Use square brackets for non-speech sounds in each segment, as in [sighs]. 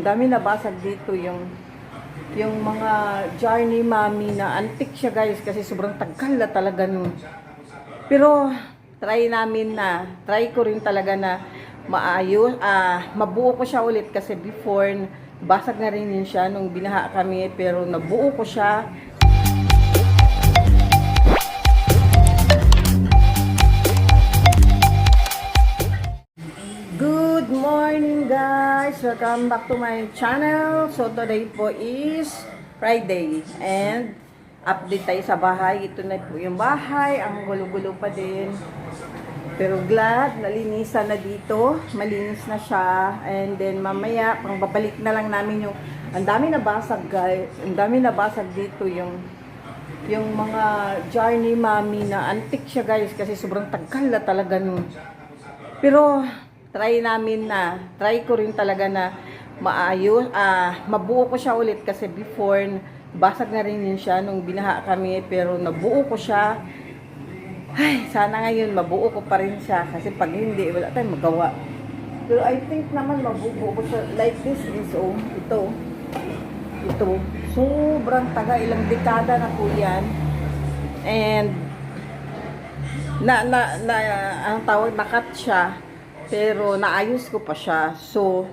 ang dami nabasag dito yung yung mga jar ni mami na antique siya guys kasi sobrang tagal na talaga nun. Pero try namin na, try ko rin talaga na maayos, ah, mabuo ko siya ulit kasi before basag na rin yun siya nung binaha kami pero nabuo ko siya. Welcome back to my channel. So today po is Friday and update tayo sa bahay. Ito na po yung bahay. Ang gulo-gulo pa din. Pero glad, nalinisan na dito. Malinis na siya. And then mamaya, pang babalik na lang namin yung ang dami na basag guys. Ang dami na basag dito yung yung mga jar ni mami na antique siya guys kasi sobrang tagal na talaga nun. Pero try namin na, try ko rin talaga na maayos, ah, mabuo ko siya ulit kasi before basag na rin yun siya nung binaha kami pero nabuo ko siya. Ay, sana ngayon mabuo ko pa rin siya kasi pag hindi, wala tayong magawa. Pero I think naman mabubuo ko siya like this is oh, ito. Ito. Sobrang taga, ilang dekada na po yan. And na na na ang tawag nakat siya pero naayos ko pa siya. So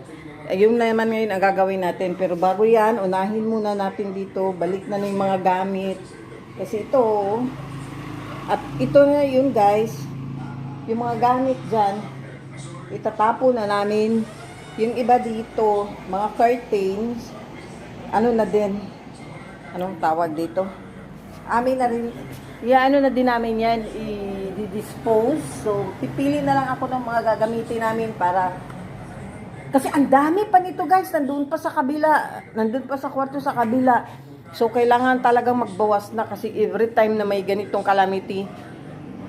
ayun naman ngayon ang gagawin natin. Pero bago yan unahin muna natin dito. Balik na ng mga gamit. Kasi ito at ito na yun guys. Yung mga gamit dyan itatapo na namin. Yung iba dito mga curtains ano na din? Anong tawag dito? Amin na rin Yeah, ano na din namin yan, i-dispose. So, pipili na lang ako ng mga gagamitin namin para... Kasi ang dami pa nito guys, nandun pa sa kabila. Nandun pa sa kwarto sa kabila. So, kailangan talagang magbawas na kasi every time na may ganitong calamity,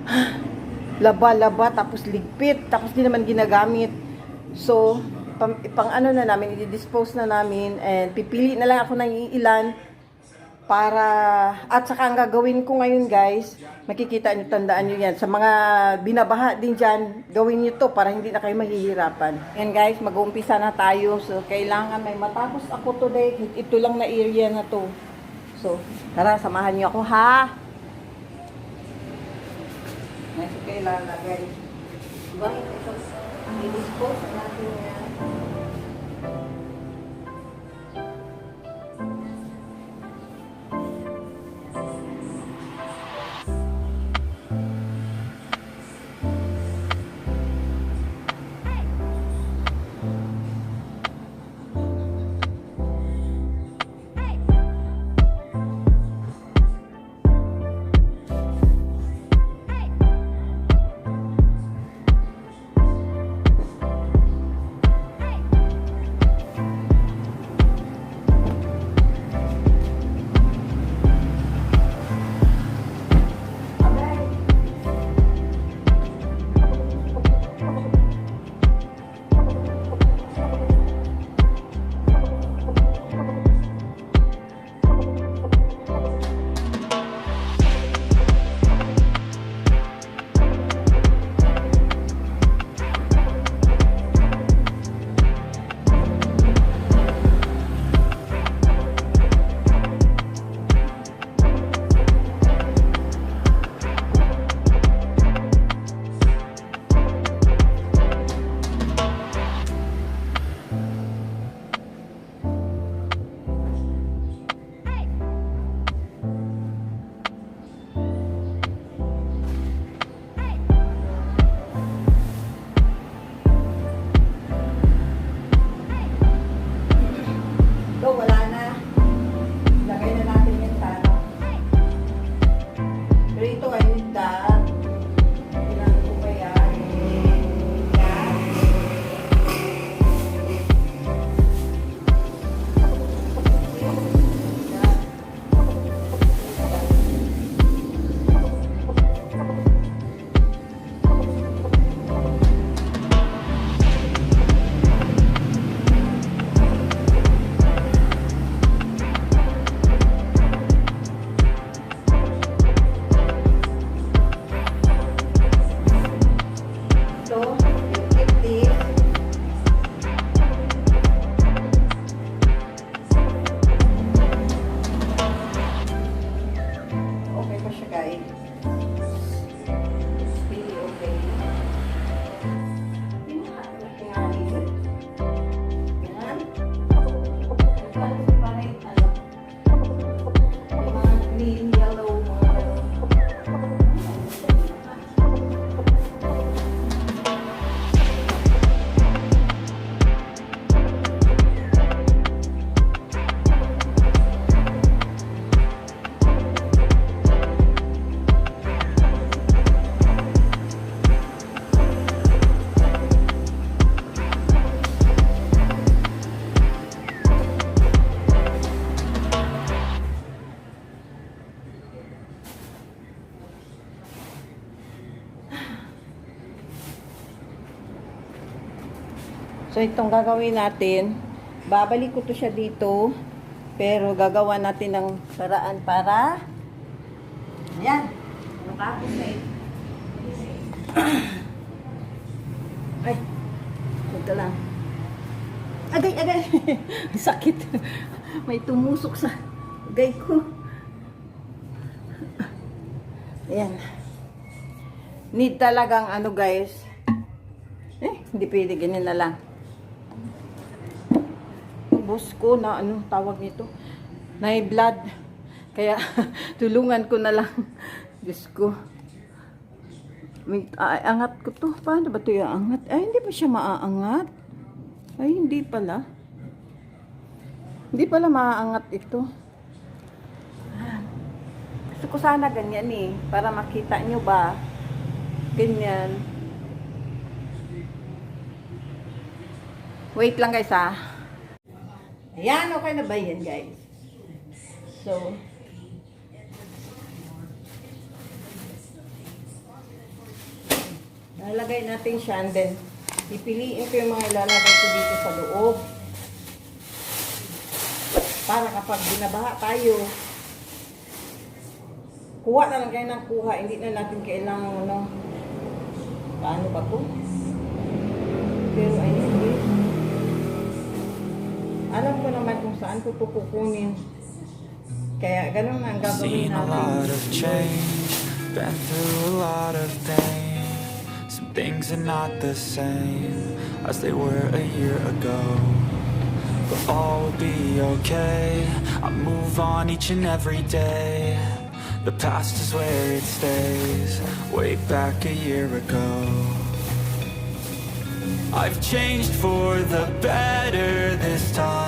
[sighs] laba-laba, tapos ligpit, tapos di naman ginagamit. So, pang, pang ano na namin, i-dispose na namin, and pipili na lang ako ng ilan para at saka ang gagawin ko ngayon guys makikita niyo tandaan niyo yan. Sa mga binabaha din diyan gawin niyo to para hindi na kayo mahihirapan. And guys mag-uumpisa na tayo. So kailangan may matapos ako today. Ito lang na area na to. So tara samahan niyo ako ha? Nasa kailangan lagay diba ang i-dispose natin yan So, itong gagawin natin, babalik ko to siya dito, pero gagawa natin ng paraan para, yan, nakapos na ito. Ay, ito lang. Agay, agay. [laughs] Sakit. May tumusok sa agay ko. Ayan. Need talagang ano guys. Eh, hindi pwede ganyan na lang. Boss ko na ano tawag nito. Na blood. Kaya [laughs] tulungan ko na lang. Diyos ko. May, ay, angat ko to. Paano ba to yung angat? Ay, hindi pa siya maaangat. Ay, hindi pala. Hindi pala maaangat ito. Gusto ko sana ganyan eh. Para makita nyo ba. Ganyan. Wait lang guys ah. Ayan, okay na ba yan guys? So, lalagay natin siya and then pipiliin ko yung mga ilalagay ko dito sa loob. Para kapag binabaha tayo, kuha na lang kayo ng kuha. Hindi na natin kailangan ano, paano ba to? Pero anyway, alam ko naman kung saan ko ito kukunin. Kaya ganun ang gagawin Seen a lot natin. of change, been through a lot of pain. Some things are not the same as they were a year ago. But all will be okay. I move on each and every day. The past is where it stays, way back a year ago. I've changed for the better this time.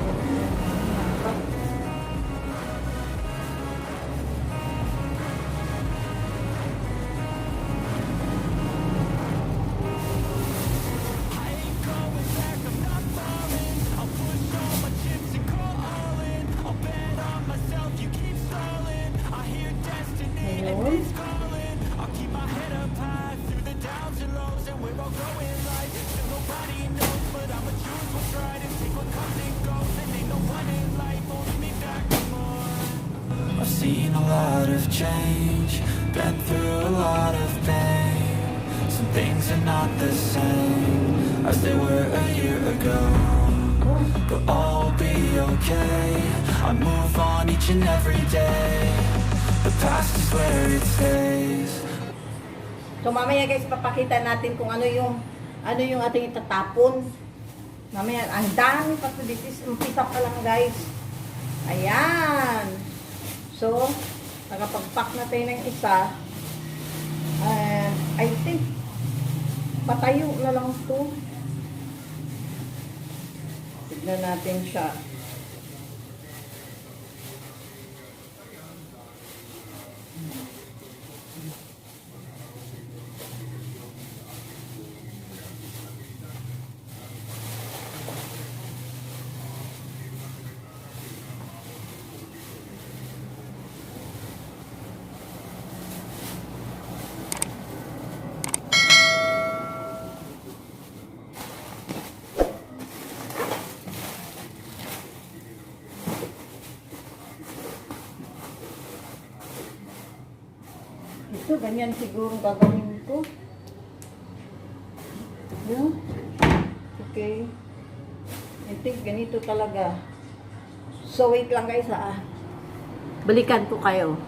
through a lot of pain. Some things are not the same as they were a year ago. But all will be okay. I move on each and every day. The past is where it stays. So mamaya guys, papakita natin kung ano yung ano yung ating itatapon. Mamaya, ang dami pa to dito. Umpisa pa lang guys. Ayan. So, nakapag-pack na tayo ng isa. I think, patayo na lang to. Tignan natin siya. Ito, ganyan siguro gagawin ko. No? Okay. I think ganito talaga. So, wait lang guys ha. Balikan ko kayo.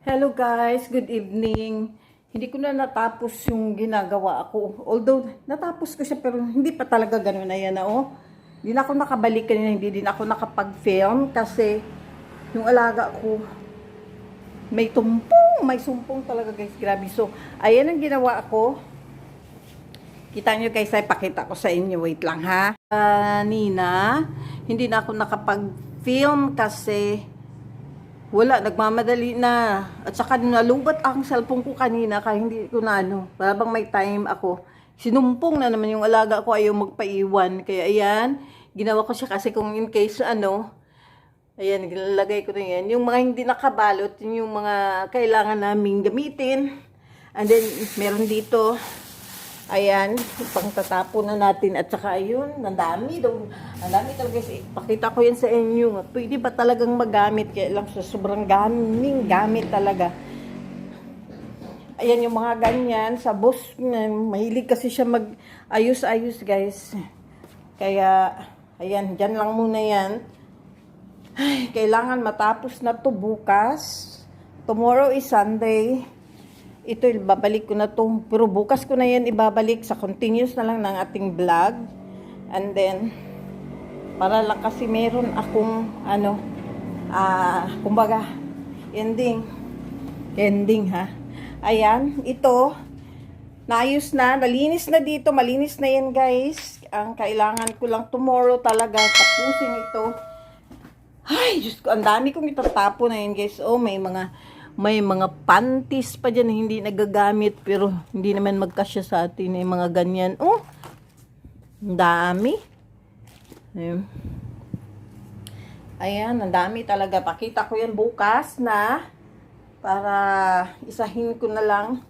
Hello guys, good evening. Hindi ko na natapos yung ginagawa ako. Although, natapos ko siya pero hindi pa talaga ganun na yan na oh. Hindi na ako nakabalik kanina, hindi din ako nakapag-film kasi yung alaga ko may tumpong, may sumpong talaga guys, grabe. So, ayan ang ginawa ko. Kita nyo guys, ay pakita ko sa inyo. Wait lang ha. Kanina, hindi na ako nakapag-film kasi wala, nagmamadali na. At saka nalubat ang cellphone ko kanina kaya hindi ko na ano. Para bang may time ako. Sinumpong na naman yung alaga ko ayaw magpaiwan. Kaya ayan, ginawa ko siya kasi kung in case ano, ayan, nilalagay ko na yan. Yung mga hindi nakabalot, yun yung mga kailangan naming gamitin. And then, meron dito, Ayan, pang tatapon na natin. At saka ayun, ang dami daw. Ang dami talaga. guys. Pakita ko yan sa inyo. Pwede ba talagang magamit? Kaya lang sa sobrang gaming gamit talaga. Ayan yung mga ganyan. Sa boss, mahilig kasi siya mag-ayos-ayos guys. Kaya, ayan, dyan lang muna yan. [sighs] Kailangan matapos na to bukas. Tomorrow is Sunday. Ito ibabalik ko na to. Pero bukas ko na yan ibabalik sa continuous na lang ng ating vlog. And then para lang kasi meron akong ano ah kumbaga ending. Ending ha? Ayan ito. Naayos na nalinis na dito malinis na yan guys. Ang kailangan ko lang tomorrow talaga tapusin ito ay Diyos ko ang dami kong itatapo na yun guys oh may mga may mga panties pa dyan hindi nagagamit pero hindi naman magkasya sa atin yung mga ganyan. Oh, ang dami. Ayun. Ayan, ang dami talaga. Pakita ko yan bukas na para isahin ko na lang.